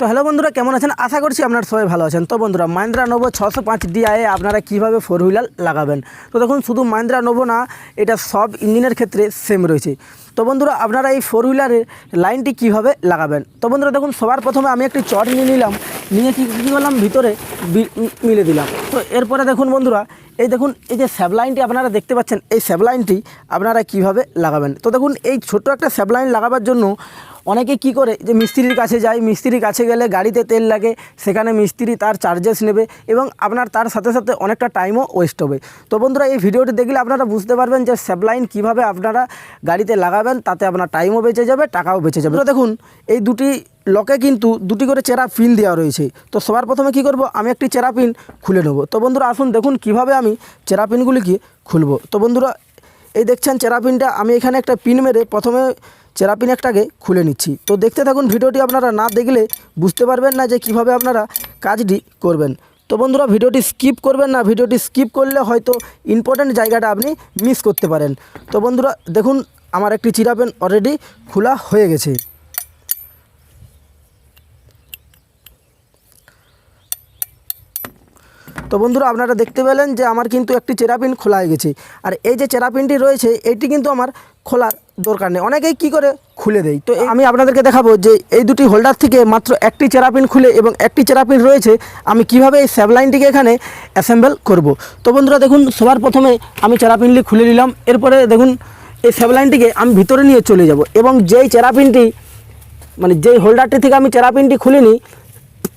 তো হ্যালো বন্ধুরা, কেমন আছেন? আশা করছি আপনার সবাই ভালো আছেন। তো বন্ধুরা মাইন্দ্রা নোভো ছশো পাঁচ ডিআইয়ে আপনারা কীভাবে ফোর হুইলার লাগাবেন? তো দেখুন, শুধু মাইন্দ্রা নোভো না, এটা সব ইঞ্জিনের ক্ষেত্রে সেম রয়েছে। তো বন্ধুরা, আপনারা এই ফোর হুইলারের লাইনটি কীভাবে লাগাবেন? তো বন্ধুরা, দেখুন, সবার প্রথমে আমি একটি চট নিয়ে নিলাম। নিয়ে কী কী করলাম? ভিতরে মিলে দিলাম। তো এরপরে দেখুন বন্ধুরা, এই দেখুন, এই যে স্যাবলাইনটি আপনারা দেখতে পাচ্ছেন, এই স্যাবলাইনটি আপনারা কীভাবে লাগাবেন? তো দেখুন, এই ছোট্ট একটা স্যাবলাইন লাগাবার জন্য অনেকে কি করে? যে মিস্ত্রির কাছে যায়, মিস্ত্রির কাছে গেলে গাড়িতে তেল লাগে, সেখানে মিস্ত্রি তার চার্জেস নেবে এবং আপনার তার সাথে সাথে অনেকটা টাইমও ওয়েস্ট হবে। তো বন্ধুরা, এই ভিডিওটি দেখলে আপনারা বুঝতে পারবেন যে স্যাবলাইন কীভাবে আপনারা গাড়িতে লাগাবেন, তাতে আপনার টাইমও বেঁচে যাবে, টাকাও বেঁচে যাবে। দেখুন, এই দুটি লকে কিন্তু দুটি করে চেরা পিন দেওয়া রয়েছে। তো সবার প্রথমে কি করব? আমি একটি চেরা পিন খুলে নেব। তো বন্ধুরা, আসুন, দেখুন কীভাবে আমি চেরা পিনগুলিকে খুলব। তো বন্ধুরা, এই দেখছেন চেরা পিনটা আমি এখানে একটা পিন মেরে প্রথমে চেরা পিন একটাকে খুলে নিচ্ছি। তো দেখতে থাকুন ভিডিওটি, আপনারা না দেখলে বুঝতে পারবেন না যে কীভাবে আপনারা কাজটি করবেন। তো বন্ধুরা, ভিডিওটি স্কিপ করবেন না। ভিডিওটি স্কিপ করলে হয়তো ইম্পর্ট্যান্ট জায়গাটা আপনি মিস করতে পারেন। তো বন্ধুরা, দেখুন, আমার একটি চিরা পেন অলরেডি খোলা হয়ে গেছে। তো বন্ধুরা, আপনারা দেখতে পেলেন যে আমার কিন্তু একটি চেরাপিন খোলা হয়ে গেছে। আর এই যে চেরাপিনটি রয়েছে এইটি কিন্তু আমার খোলার দরকার নেই। অনেকেই কি করে? খুলে দেয় তো আমি আপনাদেরকে দেখাবো যে এই দুটি হোল্ডার থেকে মাত্র একটি চেরাপিন খুলে এবং একটি চেরাপিন রয়েছে। আমি কীভাবে এই স্যাবলাইনটিকে এখানে অ্যাসেম্বল করব? তো বন্ধুরা দেখুন সবার প্রথমে আমি চেরাপিনটি খুলে নিলাম। এরপরে দেখুন এই স্যাবলাইনটিকে আমি ভিতরে নিয়ে চলে যাব এবং যেই চেরাপিনটি মানে যেই হোল্ডারটি থেকে আমি চেরাপিনটি খুলে নিই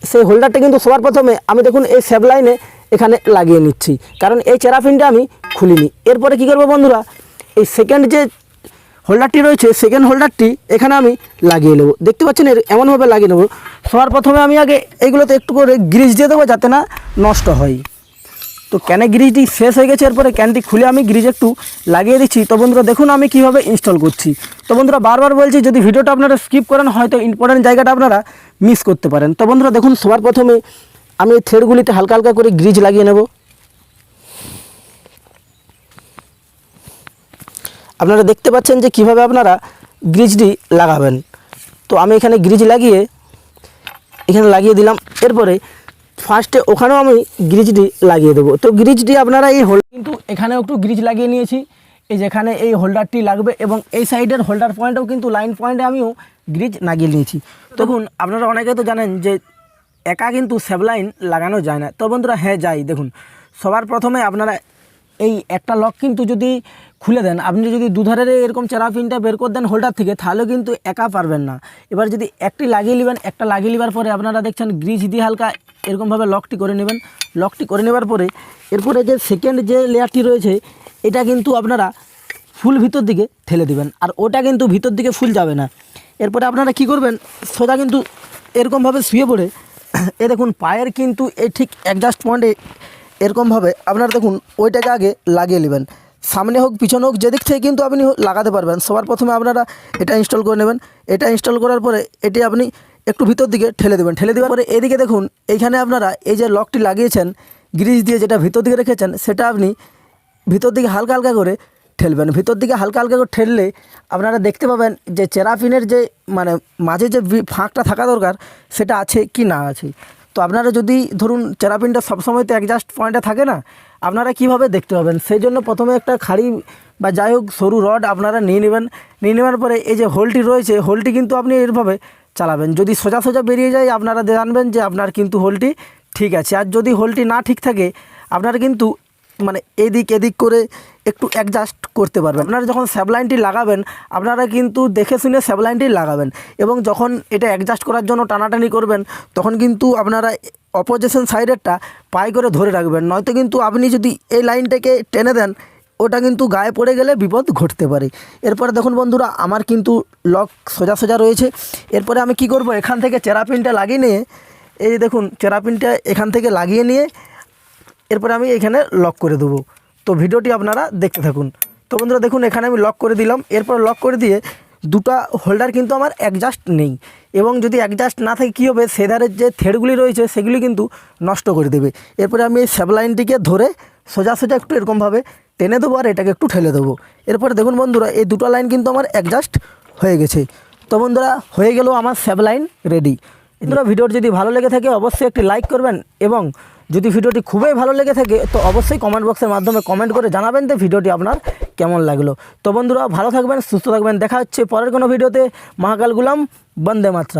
সেই হোল্ডারটি কিন্তু সবার প্রথমে আমি দেখুন এই স্যাব লাইনে এখানে লাগিয়ে নিচ্ছি। কারণ এই চেরাপিনটা আমি খুলিনি। এরপরে কি করব বন্ধুরা এই সেকেন্ড যে হোল্ডারটি রয়েছে সেকেন্ড হোল্ডারটি এখানে আমি লাগিয়ে নেব। দেখতে পাচ্ছেন, এর এমনভাবে লাগিয়ে নেব। সবার প্রথমে আমি আগে এইগুলোতে একটু করে গ্রিজ দিয়ে দেবো যাতে না নষ্ট হয়। তো ক্যানে গ্রিজটি শেষ হয়ে গেছে? এরপরে ক্যানটি খুলে আমি গ্রিজ একটু লাগিয়ে দিচ্ছি। তো বন্ধুরা, দেখুন আমি কীভাবে ইনস্টল করছি। তো বন্ধুরা, বারবার বলছি, যদি ভিডিওটা আপনারা স্কিপ করেন, হয়তো ইম্পর্টেন্ট জায়গাটা আপনারা মিস করতে পারেন। তো বন্ধুরা, দেখুন সবার প্রথমে আমি এই থ্রেডগুলিতে হালকা হালকা করে গ্রিজ লাগিয়ে নেব। আপনারা দেখতে পাচ্ছেন যে কীভাবে আপনারা গ্রিজটি লাগাবেন। তো আমি এখানে গ্রিজ লাগিয়ে, এখানে লাগিয়ে দিলাম। এরপরে ফার্স্টে ওখানেও আমি গ্রিজটি লাগিয়ে দেবো। তো গ্রিজটি আপনারা এই হোল্ড কিন্তু এখানেও একটু গ্রিজ লাগিয়ে নিয়েছি। এই যেখানে এই হোল্ডারটি লাগবে এবং এই সাইডের হোল্ডার পয়েন্টেও কিন্তু লাইন পয়েন্টে আমিও গ্রিজ লাগিয়ে নিয়েছি। তখন আপনারা অনেকে তো জানেন যে একা কিন্তু সেবলাইন লাগানো যায় না। তো বন্ধুরা হ্যাঁ যাই, দেখুন। সবার প্রথমে আপনারা এই একটা লক কিন্তু যদি খুলে দেন, আপনি যদি দুধারের এরকম চেরাপিনটা বের করে দেন হোল্ডার থেকে তাহলেও কিন্তু একা পারবেন না। এবার যদি একটি লাগিয়ে নেবেন, একটা লাগিয়ে নেবার পরে আপনারা দেখছেন গ্রিজ দিয়ে হালকা এরকমভাবে লকটি করে নেবেন। লকটি করে নেবার পরে এরপরে যে সেকেন্ড যে লেয়ারটি রয়েছে, এটা কিন্তু আপনারা ফুল ভিতর দিকে ঠেলে দিবেন। আর ওটা কিন্তু ভিতর দিকে ফুল যাবে না। এরপরে আপনারা কি করবেন, সোজা কিন্তু এরকমভাবে শুয়ে পড়ে। এ দেখুন, পায়ের কিন্তু এই ঠিক অ্যাডজাস্ট পয়েন্টে এরকমভাবে আপনারা দেখুন, ওইটাকে আগে লাগিয়ে নেবেন। সামনে হোক, পিছনে হোক, যেদিক থেকে কিন্তু আপনি লাগাতে পারবেন। সবার প্রথমে আপনারা এটা ইনস্টল করে নেবেন। এটা ইনস্টল করার পরে এটি আপনি একটু ভিতর দিকে ঠেলে দেবেন। ঠেলে দেওয়ার পরে এদিকে দেখুন, এইখানে আপনারা এই যে লকটি লাগিয়েছেন গ্রিজ দিয়ে যেটা ভিতর দিকে রেখেছেন, সেটা আপনি ভিতর দিকে হালকা হালকা করে ঠেলবেন। ভিতর দিকে হালকা হালকা করে ঠেললে আপনারা দেখতে পাবেন যে চেরাপিনের যে মানে মাঝে যে ফাঁকটা থাকা দরকার, সেটা আছে কি না আছে। তো আপনারা যদি ধরুন চেরাপিনটা সবসময় তো অ্যাডজাস্ট পয়েন্টে থাকে না, আপনারা কীভাবে দেখতে পাবেন? সেই জন্য প্রথমে একটা খাড়ি বা যাই হোক সরু রড আপনারা নিয়ে নেবেন। নিয়ে নেওয়ার পরে এই যে হোলটি রয়েছে, হোলটি কিন্তু আপনি এরভাবে চালাবেন। যদি সোজা সোজা বেরিয়ে যায়, আপনারা জানবেন যে আপনার কিন্তু হোলটি ঠিক আছে। আর যদি হোলটি না ঠিক থাকে, আপনার কিন্তু মানে এদিক এদিক করে একটু অ্যাডজাস্ট করতে পারবেন। আপনারা যখন স্যাবলাইনটি লাগাবেন, আপনারা কিন্তু দেখে শুনে স্যাবলাইনটি লাগাবেন এবং যখন এটা অ্যাডজাস্ট করার জন্য টানাটানি করবেন, তখন কিন্তু আপনারা অপোজিশন সাইডেরটা পায়ে করে ধরে রাখবেন। নয়তো কিন্তু আপনি যদি এই লাইনটাকে টেনে দেন, ওটা কিন্তু গায়ে পড়ে গেলে বিপদ ঘটতে পারে। এরপরে দেখুন বন্ধুরা, আমার কিন্তু লক সোজা সোজা রয়েছে। এরপরে আমি কি করব? এখান থেকে চেরাপিনটা লাগিয়ে নিয়ে, এই দেখুন, চেরাপিনটা এখান থেকে লাগিয়ে নিয়ে এরপরে আমি এখানে লক করে দেবো। তো ভিডিওটি আপনারা দেখতে থাকুন। তো বন্ধুরা দেখুন, এখানে আমি লক করে দিলাম। এরপর লক করে দিয়ে দুটো হোল্ডার কিন্তু আমার অ্যাডজাস্ট নেই। এবং যদি অ্যাডজাস্ট না থাকে, কী হবে? সেধারের যে থ্রেডগুলি রয়েছে, সেগুলি কিন্তু নষ্ট করে দেবে। এরপরে আমি এই স্যাবলাইনটিকে ধরে সোজা সোজা একটু এরকমভাবে টেনে দেবো আর এটাকে একটু ঠেলে দেবো। এরপরে দেখুন বন্ধুরা, এই দুটো লাইন কিন্তু আমার অ্যাডজাস্ট হয়ে গেছে। তো বন্ধুরা, হয়ে গেল আমার স্যাবলাইন রেডি বন্ধুরা, ভিডিওটি যদি ভালো লেগে থাকে, অবশ্যই একটি লাইক করবেন এবং যদি ভিডিওটি খুবই ভালো লেগে থাকে, তো অবশ্যই কমেন্ট বক্সের মাধ্যমে কমেন্ট করে জানাবেন যে ভিডিওটি আপনার কেমন লাগল। তো বন্ধুরা, ভালো থাকবেন, সুস্থ থাকবেন। দেখা হচ্ছে পরের কোনো ভিডিওতে। মহাকাল গুলাম, বন্দে মাতরম।